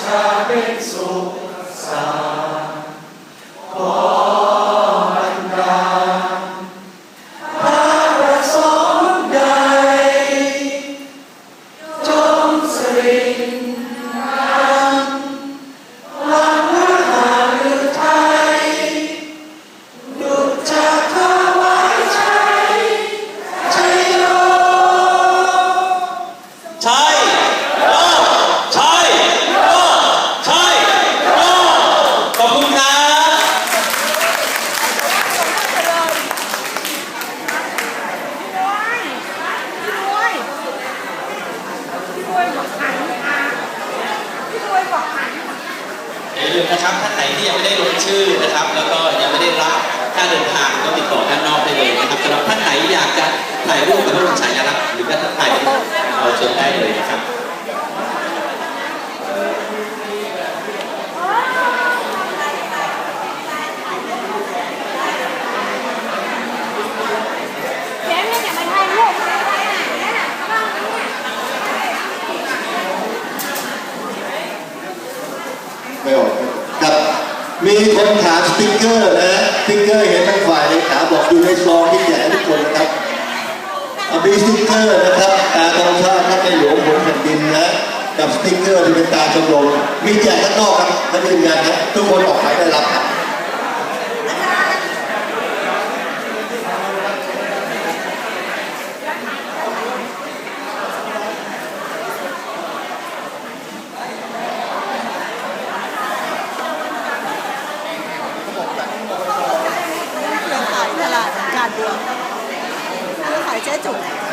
ชาเป็นสุขสารขอบรรดาพระประสงค์ใด จงสริงรังพลังพระหฤทัยดุจจะถวายชัยชัยโยใช่โยใช่โยใช่โยขอบคุณครับ พี่บอยพี่บอยพี่บอยบอกหันค่ะพี่บอยบอกหัน อย่าลืมนะครับท่านไหนที่ยังไม่ได้ลงชื่อนะครับ แล้วก็ยังไม่ได้รับค่าเดินทางก็ติดต่อด้านนอกได้เลยนะครับสำหรับท่านไหนอยากจะถ่ายรูปกับพระบรมฉายาลักษณ์หรือจะถ่ายรูปเชิญได้เลยนะครับ เจ๊เนี่ยอย่ามาถ่ายรูปอะไรอะเนี่ยข้างนี้เนี่ย ไม่ออกกับมีคนถามสติ๊กเกอร์นะสติ๊กเกอร์เห็นทางฝ่ายเลขาบอกอยู่ในซองที่แจกทุกคนนะครับเอามีสติ๊กเกอร์นะครับตาธรรมชาติท่านในหลวงผลแผ่นดินนะกับสติ๊กเกอร์ที่เป็นตาชมรมมีแจกข้างนอกครับท่านยืนยันครับทุกคนออกไปได้รับครับ 别走了